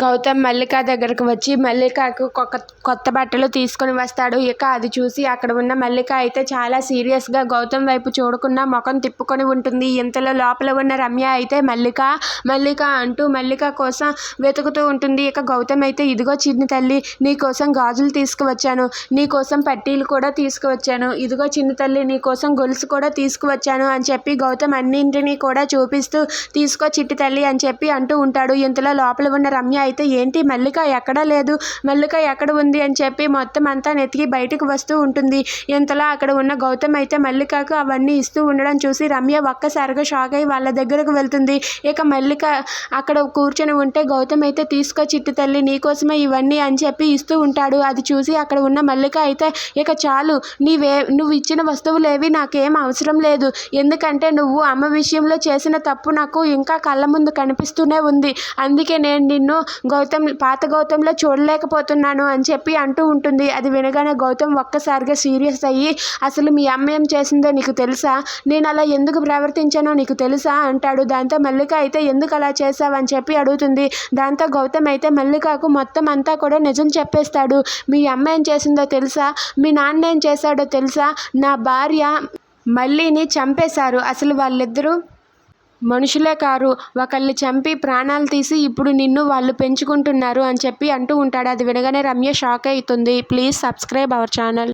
గౌతమ్ మల్లిక దగ్గరకు వచ్చి మల్లికకు కొత్త బట్టలు తీసుకొని వస్తాడు. ఇక అది చూసి అక్కడ ఉన్న మల్లిక అయితే చాలా సీరియస్గా గౌతమ్ వైపు చూడకుండా ముఖం తిప్పుకొని ఉంటుంది. ఇంతలో లోపల ఉన్న రమ్య అయితే మల్లిక మల్లిక అంటూ మల్లిక కోసం వెతుకుతూ ఉంటుంది. ఇక గౌతమ్ అయితే ఇదిగో చిన్ని తల్లి నీకోసం గాజులు తీసుకువచ్చాను. నీకోసం పట్టీలు కూడా తీసుకువచ్చాను. ఇదిగో చిన్ని తల్లి నీకోసం గొలుసు కూడా తీసుకువచ్చాను అని చెప్పి గౌతమ్ అన్నింటినీ కూడా చూపిస్తూ తీసుకో చిట్టి తల్లి అని చెప్పి అంటూ ఉంటాడు. ఇంతలో లోపల ఉన్న రమ్య అయితే ఏంటి మల్లిక ఎక్కడా లేదు మల్లిక ఎక్కడ ఉంది అని చెప్పి మొత్తం అంతా నెతికి బయటకు వస్తూ ఉంటుంది. ఇంతలో అక్కడ ఉన్న గౌతమ్ అయితే మల్లికకు అవన్నీ ఇస్తూ ఉండడం చూసి రమ్య ఒక్కసారిగా షాక్ అయి వాళ్ళ దగ్గరకు వెళ్తుంది. ఇక మల్లిక అక్కడ కూర్చొని ఉంటే గౌతమ్ అయితే తీసుకో చిట్టి తల్లి నీకోసమే ఇవన్నీ అని చెప్పి ఇస్తూ ఉంటాడు. అది చూసి అక్కడ ఉన్న మల్లిక అయితే ఇక చాలు నీవే నువ్వు ఇచ్చిన వస్తువులేవి నాకేం అవసరం లేదు. ఎందుకంటే నువ్వు అమ్మ విషయంలో చేసిన తప్పు నాకు ఇంకా కళ్ళ ముందు కనిపిస్తూనే ఉంది. అందుకే నేను నిన్ను గౌతమ్ పాత గౌతంలో చూడలేకపోతున్నాను అని చెప్పి అంటూ ఉంటుంది. అది వినగానే గౌతమ్ ఒక్కసారిగా సీరియస్ అయ్యి అసలు మీ అమ్మ ఏం చేసిందో నీకు తెలుసా? నేను అలా ఎందుకు ప్రవర్తించానో నీకు తెలుసా? అంటాడు. దాంతో మల్లిక అయితే ఎందుకు అలా చేసావని చెప్పి అడుగుతుంది. దాంతో గౌతమ్ అయితే మల్లికకు మొత్తం అంతా కూడా నిజం చెప్పేస్తాడు. మీ అమ్మ ఏం చేసిందో తెలుసా? మీ నాన్న ఏం చేశాడో తెలుసా? నా భార్య మళ్ళీని చంపేశారు. అసలు వాళ్ళిద్దరూ మనుషులే కారు. ఒకళ్ళని చంపి ప్రాణాలు తీసి ఇప్పుడు నిన్ను వాళ్ళు పెంచుకుంటున్నారు అని చెప్పి అంటూ ఉంటాడు. అది వినగానే రమ్య షాక్ అవుతుంది. Please subscribe our channel.